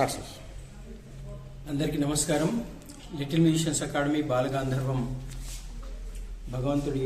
Start sir అందరికీ నమస్కారం. Little musicians academy Balagandharvam. భగవంతుడి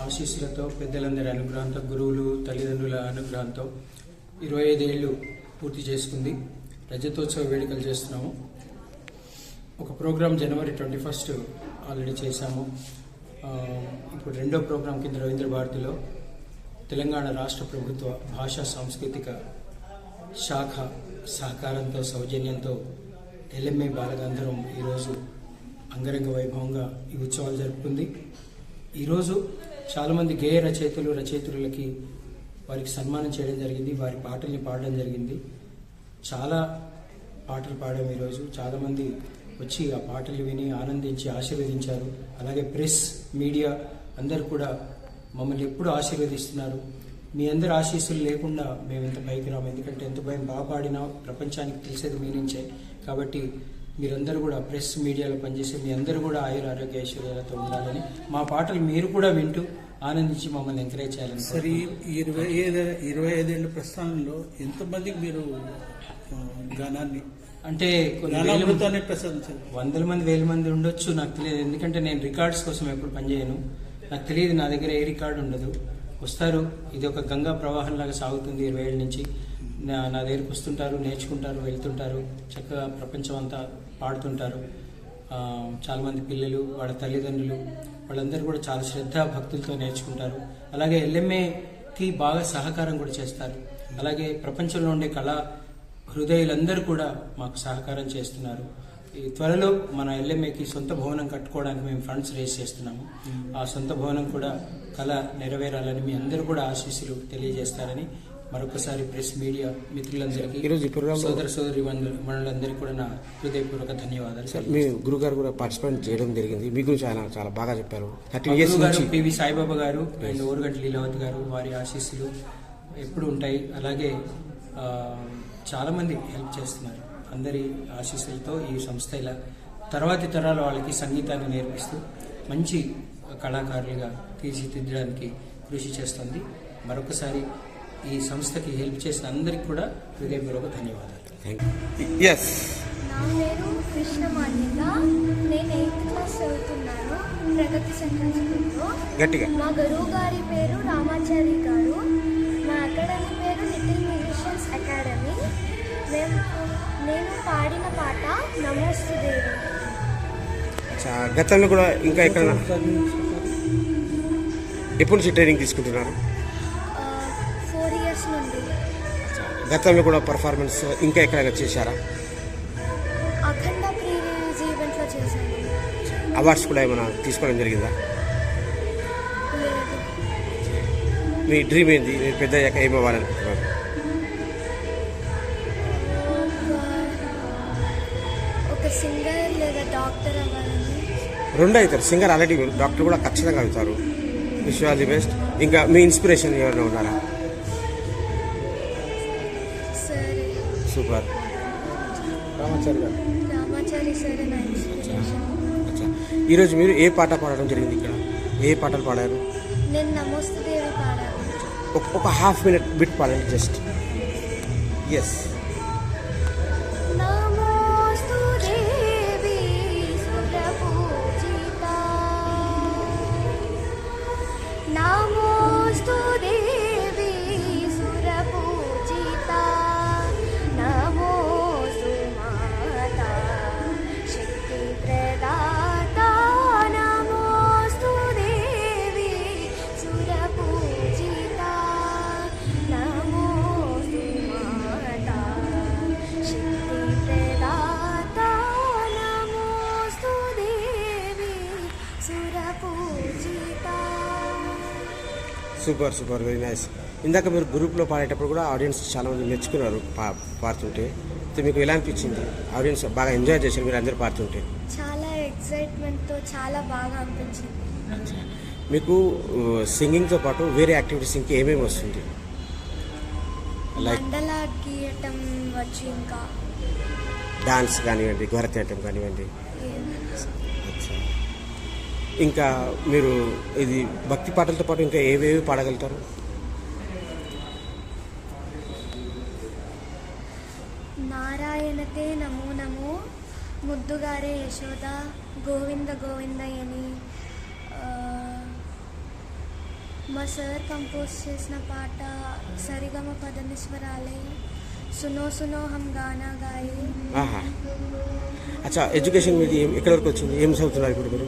ఆశీస్సులతో పెద్దలందరి అనుగ్రహంతో గురువులు తల్లిదండ్రుల అనుగ్రహంతో ఇరవై ఐదేళ్ళు పూర్తి చేసుకుంది. రజతోత్సవ వేడుకలు చేస్తున్నాము. ఒక ప్రోగ్రాం జనవరి ట్వంటీ ఫస్ట్ ఆల్రెడీ చేశాము. ఇప్పుడు రెండో ప్రోగ్రాం కింద రవీంద్ర భారతిలో తెలంగాణ రాష్ట్ర ప్రభుత్వ భాషా సాంస్కృతిక శాఖ సహకారంతో సౌజన్యంతో ఎల్ఎంఏ బాలగంధరం ఈరోజు అంగరంగ వైభవంగా ఈ ఉత్సవాలు జరుపుకుంది. ఈరోజు చాలామంది గేయ రచయితలు రచయితులకి వారికి సన్మానం చేయడం జరిగింది వారి పాటల్ని పాడడం జరిగింది. చాలా పాటలు పాడాము ఈరోజు. చాలామంది వచ్చి ఆ పాటలు విని ఆనందించి ఆశీర్వదించారు. అలాగే ప్రెస్ మీడియా అందరూ కూడా మమ్మల్ని ఎప్పుడు ఆశీర్వదిస్తున్నారు. మీ అందరి ఆశీస్సులు లేకుండా మేము ఇంత పైకి రాము. ఎందుకంటే ఎంత భయం బాగా పాడినా ప్రపంచానికి తెలిసేది మీ నుంచే. కాబట్టి మీరందరూ కూడా ప్రెస్ మీడియాలో పనిచేసే మీ అందరూ కూడా ఆయుర ఆరోగ్య ఐశ్వర్యాలతో ఉండాలని మా పాటలు మీరు కూడా వింటూ ఆనందించి మమ్మల్ని ఎంకరేజ్ చేయాలని సరే ఇరవై ఐదు ఇరవై ఐదేళ్ళ ప్రస్థానంలో ఎంతమందికి మీరు గానాన్ని అంటే కొన్ని వందల మంది వేల మంది ఉండొచ్చు నాకు తెలియదు. ఎందుకంటే నేను రికార్డ్స్ కోసం ఎప్పుడు పనిచేయను. నాకు తెలియదు నా దగ్గర ఏ రికార్డు ఉండదు. వస్తారు. ఇది ఒక గంగా ప్రవాహం లాగా సాగుతుంది ఇరవై ఏళ్ళ నుంచి. నా నా దగ్గరికి వస్తుంటారు నేర్చుకుంటారు వెళ్తుంటారు. చక్కగా ప్రపంచం అంతా పాడుతుంటారు. చాలామంది పిల్లలు వాళ్ళ తల్లిదండ్రులు వాళ్ళందరూ కూడా చాలా శ్రద్ధ భక్తులతో నేర్చుకుంటారు. అలాగే ఎల్ఎంఏకి బాగా సహకారం కూడా చేస్తారు. అలాగే ప్రపంచంలో ఉండే కళా హృదయులందరూ కూడా మాకు సహకారం చేస్తున్నారు. ఈ త్వరలో మన ఎల్ఎంఏకి సొంత భవనం కట్టుకోవడానికి మేము ఫండ్స్ రేస్ చేస్తున్నాము. ఆ సొంత భవనం కూడా కళ నెరవేరాలని మీ అందరూ కూడా ఆశీస్సులు తెలియజేస్తారని మరొకసారి ప్రెస్ మీడియా మిత్రులందరికీ ఈరోజు సోదర సోదరి మనులందరికీ కూడా నా హృదయపూర్వక ధన్యవాదాలు. సార్ మీ గురువు గారు కూడా పార్టిసిపేట్ చేయడం జరిగింది. మీ గురించి ఆయన చాలా బాగా చెప్పారు. పివి సాయిబాబా గారు అండ్ ఓరుగంటి లీలావతి గారు వారి ఆశీస్సులు ఎప్పుడు ఉంటాయి. అలాగే ఆ, చాలా మంది హెల్ప్ చేస్తున్నారు. అందరి ఆశీస్సులతో ఈ సంస్థ ఇలా తర్వాతి తరాల వాళ్ళకి సంగీతాన్ని నేర్పిస్తూ మంచి కళాకారులుగా తీర్చిదిద్దడానికి కృషి చేస్తుంది. మరొకసారి ఈ సంస్థకి హెల్ప్ చేసిన అందరికి కూడా హృదయపూర్వక ధన్యవాదాలు. థ్యాంక్ యూ ఎస్ నా పేరు కృష్ణమాన్యత నేను ఎయిత్ క్లాస్ చదువుతున్నాను. ప్రగతి సెంట్రల్ స్కూల్లో. గట్టిగా. మా గురువు గారి పేరు రామాచారి గారు. గతంలో కూడా ఇంకా ఎక్కడ ఎప్పటి నుంచి ట్రైనింగ్ తీసుకుంటున్నారు? గతంలో కూడా పర్ఫార్మెన్స్ ఇంకా ఎక్కడైనా చేశారా? అవార్డ్స్ కూడా ఏమైనా తీసుకోవడం జరిగిందా? మీ డ్రీమ్ ఏంది? మీరు పెద్ద అయ్యాక రెండు అవుతారు సింగర్ ఆల్రెడీ డాక్టర్ కూడా ఖచ్చితంగా అవుతారు విష్ ఆల్ ది బెస్ట్ ఇంకా మీ ఇన్స్పిరేషన్ ఎవరైనా ఉన్నారా? సూపర్ రామాచారి గారు. ఈరోజు మీరు ఏ పాట పాడడం జరిగింది ఇక్కడ? ఏ పాటలు పాడారు? ఒక హాఫ్ మినిట్ బిట్ పాడండి just yes amo. Super super very nice. ఇందాక మీరు గ్రూప్లో పాడేటప్పుడు కూడా ఆడియన్స్ చాలా మంది మెచ్చుకున్నారు పా పాడుతుంటే. మీకు ఎలా అనిపించింది? ఆడియన్స్ బాగా ఎంజాయ్ చేశారు మీరు అందరూ పాడుతుంటే. చాలా ఎక్సైట్మెంట్తో చాలా బాగా అనిపించింది. మీకు సింగింగ్తో పాటు వేరే యాక్టివిటీస్ ఇంకా ఏమేమి వస్తుంది? లైక్ గీయటం వచ్చు ఇంకా డాన్స్ కానివ్వండి భరతనాట్యం కానివ్వండి. ఇంకా మీరు ఇది భక్తి పాటలతో పాటు ఇంకా ఏవేవి పాడగలుగుతారు? నారాయణ కృష్ణతే నమో నమో ముద్దుగారే యశోద గోవింద గోవిందయ్యని ఆ, మా సార్ కంపోజ్ చేసిన పాట సరిగమ పదనిస్వరాలే సునో సునో హం గానా గాయే. అచ్చా ఎడ్యుకేషన్ మీది ఎక్కడి వరకు వచ్చింది? ఏం చదువుతున్నారు ఇప్పుడు మీరు?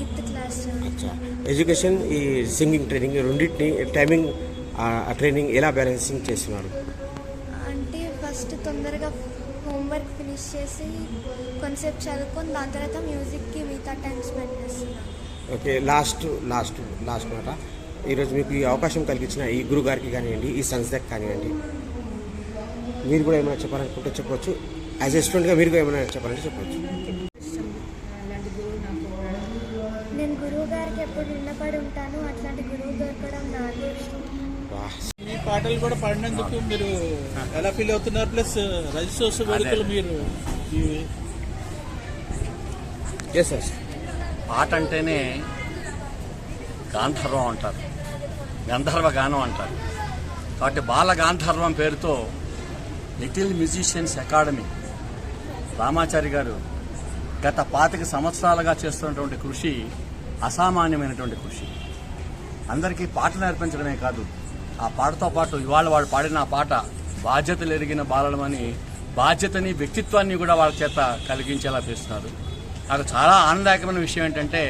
Eighth class. అచ్చా. ఎడ్యుకేషన్ ఈ సింగింగ్ ట్రైనింగ్ రెండింటిని టైమింగ్ ఆ ట్రైనింగ్ ఎలా బ్యాలెన్సింగ్ చేస్తున్నారు? అంటే ఫస్ట్ తొందరగా హోంవర్క్ ఫినిష్ చేసి కొంతసేపు చదువుకొని దాని తర్వాత మ్యూజిక్కి మిగతా టైం స్పెండ్ చేస్తున్నాను ఓకే లాస్ట్ లాస్ట్ లాస్ట్ మాట. ఈరోజు మీకు ఈ అవకాశం కలిగించిన ఈ గురువు గారికి కానివ్వండి ఈ సంస్థకి కానివ్వండి మీరు కూడా ఏమైనా చెప్పాలనుకుంటే చెప్పవచ్చు యాజ్ ఎ స్టూడెంట్గా మీరు కూడా ఏమైనా చెప్పాలంటే చెప్పవచ్చు నాకు. నేను గురువు గారికి ఎప్పుడు రుణపడి ఉంటాను. అట్లాంటి గురువు దొరకడం నా అదృష్టం వాహ్ ఈ పాటలు కూడా పాడినందుకు మీరు ఎలా ఫీల్ అవుతున్నారు? ప్లస్ రజిస్టర్స్ వేడుకలు మీరు ఈ- ఎస్ సార్ పాట అంటేనే గాంధర్వం అంటారు. గంధర్వ గానం అంటారు. కాబట్టి బాల గాంధర్వం పేరుతో లిటిల్ మ్యూజిషియన్స్ అకాడమీ రామాచారి గారు గత పాతిక సంవత్సరాలుగా చేస్తున్నటువంటి కృషి అసామాన్యమైనటువంటి కృషి. అందరికీ పాట నేర్పించడమే కాదు ఆ పాటతో పాటు ఇవాళ వాడు పాడిన ఆ పాట బాధ్యతలు ఎరిగిన బాలలమని బాధ్యతని వ్యక్తిత్వాన్ని కూడా వాళ్ళ చేత కలిగించేలా చేస్తున్నారు. నాకు చాలా ఆనందదాయకమైన విషయం ఏంటంటే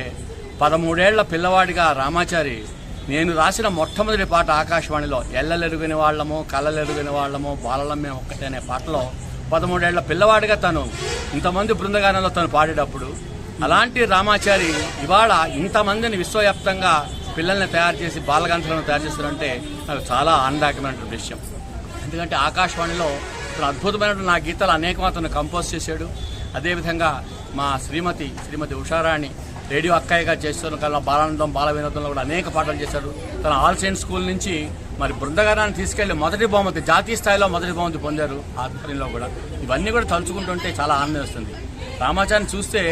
పదమూడేళ్ళ పిల్లవాడిగా రామాచారి నేను రాసిన మొట్టమొదటి పాట ఆకాశవాణిలో ఎల్లలెరుగిన వాళ్ళము కళ్ళలెరుగిన వాళ్ళము బాలలమ్మే ఒక్కటే అనే పాటలో పదమూడేళ్ళ పిల్లవాడిగా తను ఇంతమంది బృందగానంలో తను పాడేటప్పుడు అలాంటి రామాచారి ఇవాళ ఇంతమందిని విశ్వవ్యాప్తంగా పిల్లల్ని తయారు చేసి బాలగాంధులను తయారు చేస్తున్నారంటే నాకు చాలా ఆనందకరమైనటువంటి విషయం. ఎందుకంటే ఆకాశవాణిలో ఇతను అద్భుతమైన నా గీతాలు అనేకం అతను కంపోజ్ చేశాడు. అదేవిధంగా మా శ్రీమతి శ్రీమతి ఉషారాణి రేడియో అక్కయ్యగా చేస్తున్న కల్లా బాలానందం బాల వినోదంలో కూడా అనేక పాటలు చేశాడు. తన ఆల్ సైన్స్ స్కూల్ నుంచి మరి బృందగారాన్ని తీసుకెళ్ళి మొదటి బహుమతి జాతీయ స్థాయిలో మొదటి బహుమతి పొందారు ఆధ్వర్యంలో కూడా. ఇవన్నీ కూడా తలుచుకుంటుంటే చాలా ఆనందం వస్తుంది. రామాచారిని చూస్తే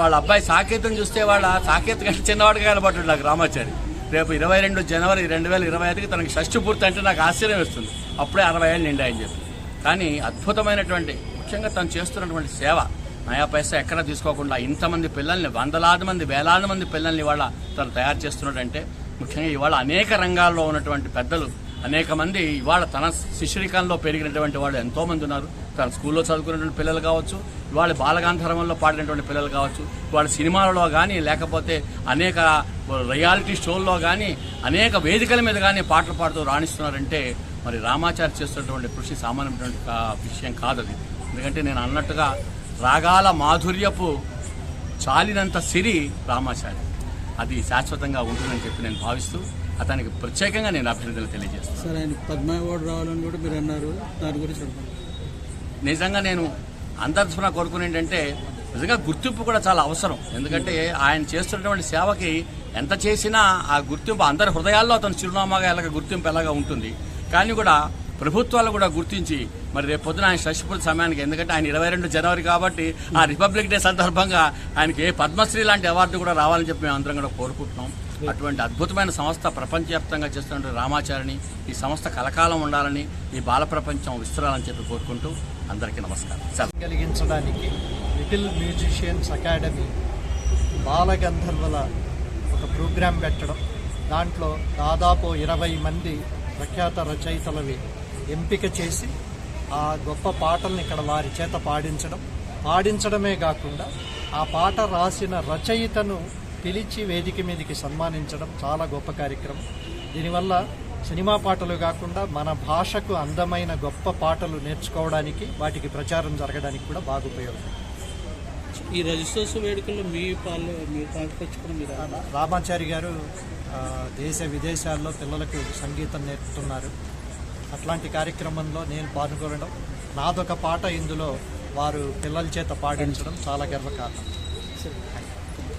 వాళ్ళ అబ్బాయి సాకేతం చూస్తే వాళ్ళ సాకేత కంటే చిన్నవాడిగా కనబడ్డాడు నాకు రామాచారి. రేపు ఇరవై రెండు జనవరి రెండు వేల ఇరవై ఐదుకి తనకి షష్టి పూర్తి అంటే నాకు ఆశ్చర్యం వేస్తుంది. అప్పుడే అరవై ఏళ్ళు నిండాయని చెప్పి. కానీ అద్భుతమైనటువంటి ముఖ్యంగా తను చేస్తున్నటువంటి సేవ. నయా పైసా ఎక్కడ తీసుకోకుండా ఇంతమంది పిల్లల్ని వందలాది మంది వేలాది మంది పిల్లల్ని వాళ్ళ తను తయారు చేస్తున్నాడంటే ముఖ్యంగా ఇవాళ అనేక రంగాల్లో ఉన్నటువంటి పెద్దలు అనేక మంది ఇవాళ తన శిశురికంలో పెరిగినటువంటి వాళ్ళు ఎంతోమంది ఉన్నారు. తన స్కూల్లో చదువుకున్నటువంటి పిల్లలు కావచ్చు ఇవాళ బాలగాంధర్వంలో పాడినటువంటి పిల్లలు కావచ్చు ఇవాళ సినిమాలలో కానీ లేకపోతే అనేక రియాలిటీ షోల్లో కానీ అనేక వేదికల మీద కానీ పాటలు పాడుతూ రాణిస్తున్నారంటే మరి రామాచారి చేస్తున్నటువంటి కృషి సామాన్యమైనటువంటి విషయం కాదు అది ఎందుకంటే నేను అన్నట్టుగా రాగాల మాధుర్యపు చాలినంత సిరి రామాచారి. అది శాశ్వతంగా ఉంటుందని చెప్పి నేను భావిస్తూ అతనికి ప్రత్యేకంగా నేను అభినందనలు తెలియజేస్తాను సార్ ఆయన పద్మ అవార్డు రావాలని కూడా మీరు అన్నారు. దాని గురించి. నిజంగా నేను అంతర్స్ఫురణ కోరుకుని ఏంటంటే నిజంగా గుర్తింపు కూడా చాలా అవసరం. ఎందుకంటే ఆయన చేస్తున్నటువంటి సేవకి ఎంత చేసినా ఆ గుర్తింపు అందరి హృదయాల్లో అతను చిరునామాగా ఎలాగ గుర్తింపు ఎలాగా ఉంటుంది. కానీ కూడా ప్రభుత్వాలు కూడా గుర్తించి మరి రేపు పొద్దున ఆయన శశిపూర్ సమయానికి ఎందుకంటే ఆయన ఇరవై రెండు జనవరి కాబట్టి ఆ రిపబ్లిక్ డే సందర్భంగా ఆయనకి ఏ పద్మశ్రీ లాంటి అవార్డు కూడా రావాలని చెప్పి మేము అందరం కూడా కోరుకుంటున్నాం. అటువంటి అద్భుతమైన సంస్థ ప్రపంచవ్యాప్తంగా చేస్తున్న రామాచారిని ఈ సంస్థ కలకాలం ఉండాలని ఈ బాల ప్రపంచం విస్తరాలని చెప్పి కోరుకుంటూ అందరికీ నమస్కారం. కలిగించడానికి లిటిల్ మ్యూజిషియన్స్ అకాడమీ బాలగంధర్వుల ఒక ప్రోగ్రాం పెట్టడం దాంట్లో దాదాపు ఇరవై మంది ప్రఖ్యాత రచయితలవి ఎంపిక చేసి ఆ గొప్ప పాటల్ని ఇక్కడ వారి చేత పాడించడం. పాడించడమే కాకుండా ఆ పాట రాసిన రచయితను పిలిచి వేదిక మీదకి సన్మానించడం చాలా గొప్ప కార్యక్రమం. దీనివల్ల సినిమా పాటలు కాకుండా మన భాషకు అందమైన గొప్ప పాటలు నేర్చుకోవడానికి వాటికి ప్రచారం జరగడానికి కూడా బాగా ఉపయోగం ఈ రజిస్టర్స్ వేడుకల్లో మీ పాలు మీరు పాల్పంచుకుని మీరు రామాచారి గారు దేశ విదేశాల్లో పిల్లలకు సంగీతం నేర్పుతున్నారు. అట్లాంటి కార్యక్రమంలో నేను పాల్గొనడం నాదొక పాట ఇందులో వారు పిల్లల చేత పాటించడం చాలా గర్వకారణం.